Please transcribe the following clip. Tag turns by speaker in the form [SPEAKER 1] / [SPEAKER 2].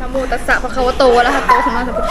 [SPEAKER 1] นะโมตัสสะพระคาวะโตอะระหะโตสัมมาสัมพุทธ